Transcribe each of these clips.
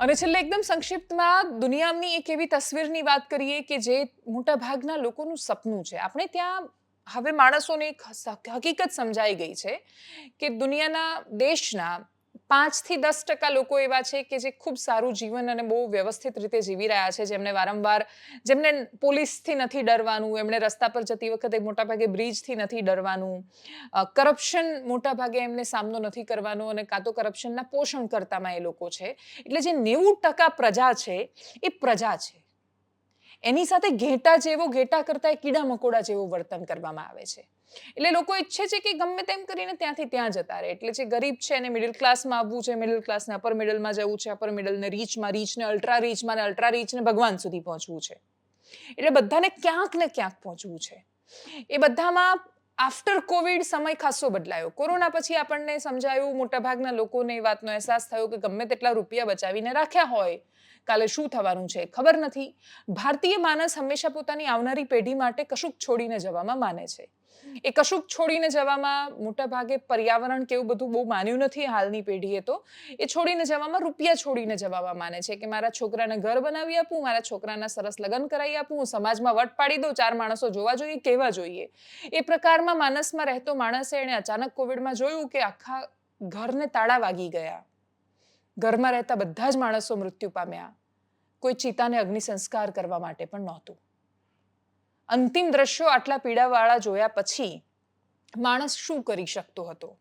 અને છેલ્લે એકદમ સંક્ષિપ્તમાં દુનિયાની એક એવી તસવીરની વાત કરીએ કે જે મોટાભાગના લોકોનું સપનું છે. આપણે ત્યાં હવે માણસોને એક હકીકત સમજાઈ ગઈ છે કે દુનિયાના દેશના પાંચથી દસ ટકા લોકો એવા છે કે જે ખૂબ સારું જીવન અને બહુ વ્યવસ્થિત રીતે જીવી રહ્યા છે, જેમને વારંવાર જેમને પોલીસથી નથી ડરવાનું, એમણે રસ્તા પર જતી વખતે મોટાભાગે બ્રિજથી નથી ડરવાનું કરપ્શન મોટાભાગે એમને સામનો નથી કરવાનો અને કાં તો કરપ્શનના પોષણ કરતામાં એ લોકો છે. એટલે જે નેવું ટકા પ્રજા છે, એ પ્રજા છે. એની સાથે ઘેટા જેવો, ઘેટા કરતા કીડા મકોડા જેવું વર્તન કરવામાં આવે છે. એટલે લોકો ઈચ્છે છે કે ગમે તેમ કરીને ત્યાંથી ત્યાં જતા રહે. એટલે જે ગરીબ છે એને મિડલ ક્લાસમાં આવવું છે મિડલ ક્લાસને અપર મિડલમાં જવું છે અપર મિડલને રીચમાં રીચને અલ્ટ્રા રીચમાં ને અલ્ટ્રા રીચને ભગવાન સુધી પહોંચવું છે. એટલે બધાને ક્યાંક ને ક્યાંક પહોંચવું છે. એ બધામાં આફ્ટર કોવિડ સમય ખાસો બદલાયો. કોરોના પછી આપણને સમજાયું, મોટાભાગના લોકોને એ વાતનો અહેસાસ થયો કે ગમે તેટલા રૂપિયા બચાવીને રાખ્યા હોય, કાલે શું થવાનું છે ખબર નથી. ભારતીય માણસ હંમેશા પોતાની આવનારી પેઢી માટે કશુંક છોડીને જવામાં માને છે. એ કશુંક છોડીને જવામાં મોટાભાગે પર્યાવરણ કે એવું બધું બહુ માન્યું નથી હાલની પેઢીએ તો. એ છોડીને જવામાં રૂપિયા છોડીને જવામાં માને છે કે મારા છોકરાને ઘર બનાવી આપું, મારા છોકરાના સરસ લગ્ન કરાવી આપું, હું સમાજમાં વટ પાડી દઉં, ચાર માણસો જોવા જોઈએ, કેવા જોઈએ. એ પ્રકારમાં માનસમાં રહેતો માણસે એણે અચાનક કોવિડમાં જોયું કે આખા ઘરને તાળા વાગી ગયા. ઘરમાં રહેતા બધા જ માણસો મૃત્યુ પામ્યા. કોઈ ચિતાને અગ્નિ સંસ્કાર કરવા માટે પણ નહોતું. અંતિમ દ્રશ્યો આટલા પીડાવાળા જોયા પછી માણસ શું કરી શકતો હતો?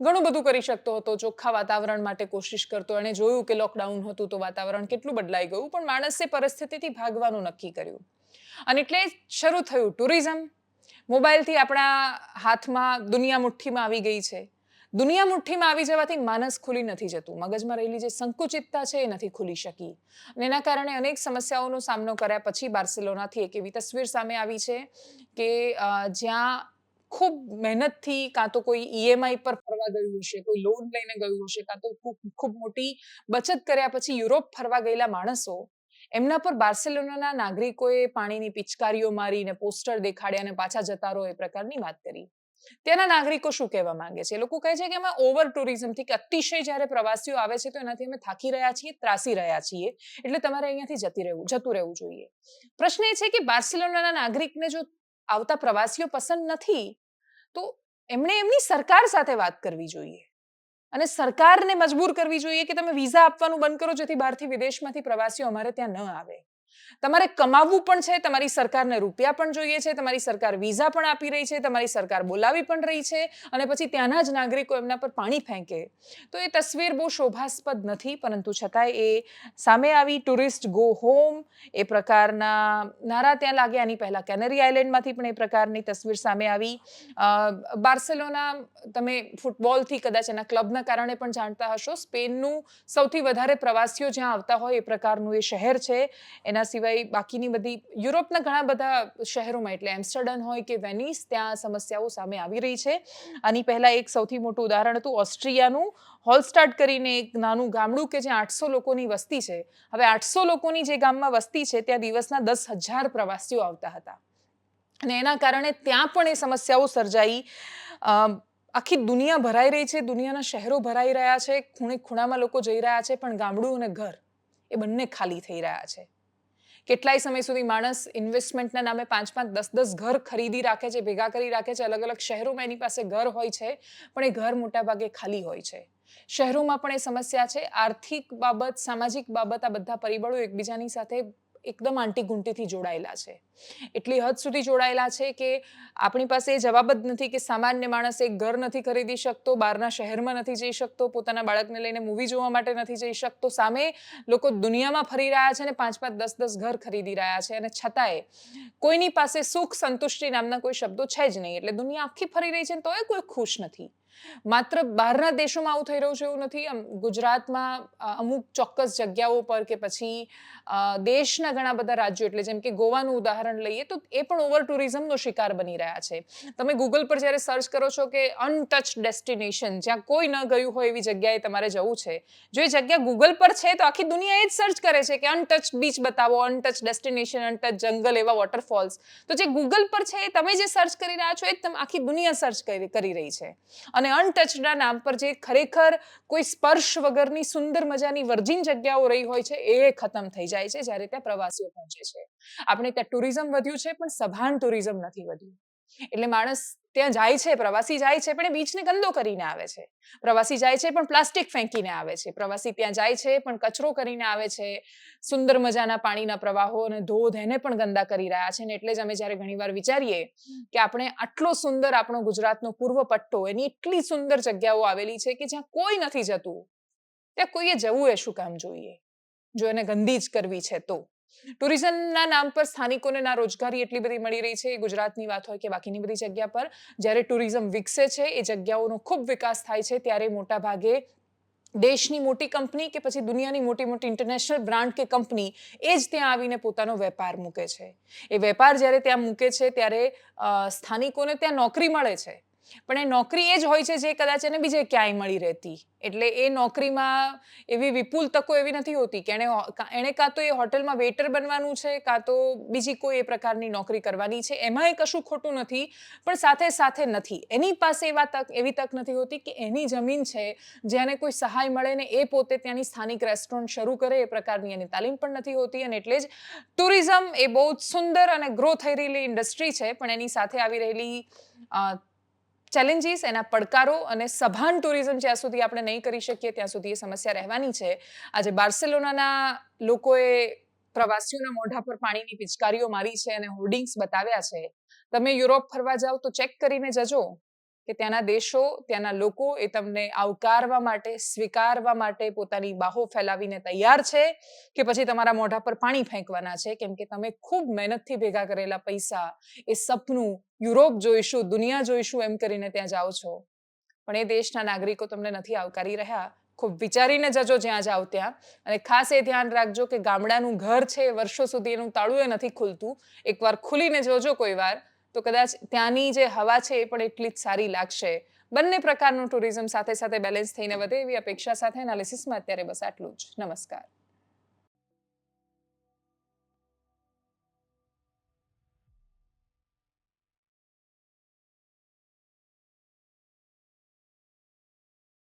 ઘણું બધું કરી શકતો હતો, ચોખ્ખા વાતાવરણ માટે કોશિશ કરતો, એણે જોયું કે લોકડાઉન હતું તો વાતાવરણ કેટલું બદલાઈ ગયું, પણ માણસે પરિસ્થિતિથી ભાગવાનું નક્કી કર્યું. અને એટલે શરૂ થયું ટુરિઝમ. મોબાઈલથી આપણા હાથમાં દુનિયા મુઠ્ઠીમાં આવી ગઈ છે. દુનિયા મુઠ્ઠીમાં આવી જવાથી માનસ ખુલી નથી જતું. મગજમાં રહેલી જે સંકુચિતતા છે એ નથી ખુલી શકી. અને એના કારણે અનેક સમસ્યાઓનો સામનો કર્યા પછી બાર્સિલોનાથી એક એવી તસવીર સામે આવી છે કે જ્યાં ખૂબ મહેનતથી કાં તો કોઈ ઈએમઆઈ પર ફરવા ગયું હશે, કોઈ લોન લઈને ગયું હશે, કાં તો ખૂબ ખૂબ મોટી બચત કર્યા પછી યુરોપ ફરવા ગયેલા માણસો, એમના પર બાર્સેલોનાના નાગરિકોએ પાણીની પિચકારીઓ મારીને પોસ્ટર દેખાડ્યા અને પાછા જતા રહો એ પ્રકારની વાત કરી. ત્યાંના નાગરિકો શું કહેવા માંગે છે? એ લોકો કહે છે કે અમે ઓવર ટુરિઝમથી કે અતિશય જ્યારે પ્રવાસીઓ આવે છે તો એનાથી અમે થાકી રહ્યા છીએ, ત્રાસી રહ્યા છીએ. એટલે તમારે અહીંયાથી જતી રહેવું, જતું રહેવું જોઈએ. પ્રશ્ન એ છે કે બાર્સિલોનાના નાગરિકને જો આવતા પ્રવાસીઓ પસંદ નથી, તો એમણે એમની સરકાર સાથે વાત કરવી જોઈએ. અને સરકારને મજબૂર કરવી જોઈએ કે તમે વિઝા આપવાનું બંધ કરો જેથી બહારથી વિદેશમાંથી પ્રવાસીઓ અમારે ત્યાં ન આવે. તમારે કમાવવું પણ છે, તમારી સરકારને રૂપિયા પણ જોઈએ છે, તમારી સરકાર વિઝા પણ આપી રહી છે, તમારી સરકાર બોલાવી પણ રહી છે અને પછી ત્યાંના જ નાગરિકો એમના પર પાણી ફેંકે. તો એ તસવીર બહુ શોભાસ્પદ નથી, પરંતુ છતાંય એ સામે આવી ટુરિસ્ટ ગો હોમ એ પ્રકારના નારા ત્યાં લાગ્યા. એની પહેલા કેનરી આઇલેન્ડમાંથી પણ એ પ્રકારની તસવીર સામે આવી. બાર્સેલોના તમે ફૂટબોલથી કદાચ એના ક્લબના કારણે પણ જાણતા હશો. સ્પેનનું સૌથી વધારે પ્રવાસીઓ જ્યાં આવતા હોય એ પ્રકારનું એ શહેર છે. એના સિવાય બાકીની બધી, યુરોપના ઘણા બધા શહેરોમાં, એટલે એમ્સ્ટરડમ હોય કે વેનિસ, ત્યાં સમસ્યાઓ સામે આવી રહી છે. આની પહેલા એક સૌથી મોટું ઉદાહરણ હતું ઓસ્ટ્રિયાનું. હોલસ્ટાર્ટ કરીને એક નાનું ગામડું કે જ્યાં આઠસો લોકોની વસ્તી છે. હવે આઠસો લોકોની જે ગામમાં વસ્તી છે, ત્યાં દિવસના દસ હજાર પ્રવાસીઓ આવતા હતા. અને એના કારણે ત્યાં પણ એ સમસ્યાઓ સર્જાઈ. આખી દુનિયા ભરાઈ રહી છે, દુનિયાના શહેરો ભરાઈ રહ્યા છે, ખૂણે ખૂણામાં લોકો જઈ રહ્યા છે, પણ ગામડું અને ઘર એ બંને ખાલી થઈ રહ્યા છે. કેટલાય સમય સુધી માણસ ઇન્વેસ્ટમેન્ટના નામે પાંચ પાંચ દસ દસ ઘર ખરીદી રાખે છે, ભેગા કરી રાખે છે, અલગ અલગ શહેરોમાં એની પાસે ઘર હોય છે, પણ એ ઘર મોટાભાગે ખાલી હોય છે. શહેરોમાં પણ એ સમસ્યા છે. આર્થિક બાબત, સામાજિક બાબત આ બધા પરિબળો એકબીજાની સાથે એકદમ આંટી ગુંટીથી જોડાયેલા છે. એટલી હદ સુધી જોડાયેલા છે કે આપણી પાસે એ જવાબ જ નથી કે સામાન્ય માણસ એક ઘર નથી ખરીદી શકતો, બહારના શહેરમાં નથી જઈ શકતો, પોતાના બાળકને લઈને મૂવી જોવા માટે નથી જઈ શકતો. સામે લોકો દુનિયામાં ફરી રહ્યા છે અને પાંચ પાંચ દસ દસ ઘર ખરીદી રહ્યા છે અને છતાંય કોઈની પાસે સુખ સંતુષ્ટિ નામના કોઈ શબ્દો છે જ નહીં. એટલે દુનિયા આખી ફરી રહી છે તોય કોઈ ખુશ નથી. માત્ર બહારના દેશોમાં આવું થઈ રહ્યું છે એવું નથી. આમ ગુજરાતમાં અમુક ચોક્કસ જગ્યાઓ પર કે પછી દેશના ઘણા બધા રાજ્યો, એટલે જેમ કે ગોવાનું ઉદાહરણ લઈએ, તો એ પણ ઓવર ટુરિઝમનો શિકાર બની રહ્યા છે. તમે ગૂગલ પર જ્યારે સર્ચ કરો છો કે અનટચ ડેસ્ટિનેશન જ્યાં કોઈ ન ગયું હોય એવી જગ્યાએ તમારે જવું છે, જો એ જગ્યા ગૂગલ પર છે, તો આખી દુનિયા એ જ સર્ચ કરે છે કે અનટચ બીચ બતાવો અનટચ ડેસ્ટિનેશન અનટચ જંગલ એવા વોટરફોલ્સ તો જે ગૂગલ પર છે તમે જે સર્ચ કરી રહ્યા છો, એ આખી દુનિયા સર્ચ કરી રહી છે. અને અને અનટચના નામ પર જે ખરેખર કોઈ સ્પર્શ વગરની સુંદર મજાની વર્જિન જગ્યાઓ રહી હોય છે, એ ખતમ થઈ જાય છે જ્યારે ત્યાં પ્રવાસીઓ પહોંચે છે. આપણે ત્યાં ટુરિઝમ વધ્યું છે, પણ સભાન ટુરિઝમ નથી વધ્યું. એટલે માણસ ત્યાં જાય છે, પ્રવાસી જાય છે, પણ એ બીચને ગંદો કરીને આવે છે. પ્રવાસી જાય છે, પણ પ્લાસ્ટિક ફેંકીને આવે છે. પ્રવાસી ત્યાં જાય છે, પણ કચરો કરીને આવે છે. સુંદર મજાના પાણીના પ્રવાહો અને ધોધ એને પણ ગંદા કરી રહ્યા છે. ને એટલે જ અમે જ્યારે ઘણીવાર વિચારીએ કે આપણે આટલો સુંદર આપણો ગુજરાતનો પૂર્વ પટ્ટો, એની એટલી સુંદર જગ્યાઓ આવેલી છે કે જ્યાં કોઈ નથી જતું. ત્યાં કોઈએ જવું એ શું કામ જોઈએ? જો એને ગંદી જ કરવી છે તો. ટુરિઝમના નામ પર સ્થાનિકોને ના રોજગારી એટલી બધી મળી રહી છે, એ ગુજરાતની વાત હોય કે બાકીની બધી જગ્યા પર. જ્યારે ટુરિઝમ વિકસે છે, એ જગ્યાઓનો ખૂબ વિકાસ થાય છે, ત્યારે મોટા ભાગે દેશની મોટી કંપની કે પછી દુનિયાની મોટી મોટી ઇન્ટરનેશનલ બ્રાન્ડ કે કંપની, એ જ ત્યાં આવીને પોતાનો વેપાર મૂકે છે. એ વેપાર જ્યારે ત્યાં મૂકે છે, ત્યારે સ્થાનિકોને ત્યાં નોકરી મળે છે. પણ એ નોકરી એ જ હોય છે જે કદાચ એને બીજે ક્યાંય મળી રહેતી. એટલે એ નોકરીમાં એવી વિપુલ તકો એવી નથી હોતી કે એણે એણે કાં તો એ હોટલમાં વેટર બનવાનું છે, કાં તો બીજી કોઈ એ પ્રકારની નોકરી કરવાની છે. એમાં એ કશું ખોટું નથી, પણ સાથે સાથે નથી. એની પાસે એવા તક, એવી તક નથી હોતી કે એની જમીન છે, જેને કોઈ સહાય મળે ને એ પોતે ત્યાંની સ્થાનિક રેસ્ટોરન્ટ શરૂ કરે, એ પ્રકારની એની તાલીમ પણ નથી હોતી. અને એટલે જ ટુરિઝમ એ બહુ જ સુંદર અને ગ્રો થઈ રહેલી ઇન્ડસ્ટ્રી છે, પણ એની સાથે આવી રહેલી ચેલેન્જીસ એના પડકારો અને સભાન ટુરિઝમ જ્યાં સુધી આપણે નહીં કરી શકીએ, ત્યાં સુધી એ સમસ્યા રહેવાની છે. આજે બાર્સેલોનાના લોકોએ પ્રવાસીઓના મોઢા પર પાણીની પિચકારીઓ મારી છે અને હોર્ડિંગ્સ બતાવ્યા છે. તમે યુરોપ ફરવા જાઓ તો ચેક કરીને જજો. કે ત્યાંના દેશો, ત્યાંના લોકો એ તમને આવકારવા માટે, સ્વીકારવા માટે પોતાની બાહો ફેલાવીને તૈયાર છે કે પછી તમારા મોઢા પર પાણી ફેંકવાના છે? કેમ કે તમે ખૂબ મહેનતથી ભેગા કરેલા પૈસા એ સપનું યુરોપ જોઈશું, દુનિયા જોઈશું એમ કરીને ત્યાં જાઓ છો. પણ એ દેશના નાગરિકો તમને નથી આવકારી રહ્યા. ખૂબ વિચારીને જજો જ્યાં જાઓ ત્યાં. અને ખાસ એ ધ્યાન રાખજો કે ગામડાનું ઘર છે, વર્ષો સુધી એનું તાળું એ નથી ખુલતું. એકવાર ખુલીને જોજો કોઈ વાર. તો કદાચ ત્યાંની જે હવા છે એ પણ એટલી જ સારી લાગશે. બંને પ્રકારનું ટુરિઝમ સાથે સાથે બેલેન્સ થઈને વધે એવી અપેક્ષા સાથે એનાલિસિસમાં અત્યારે બસ આટલું જ. નમસ્કાર.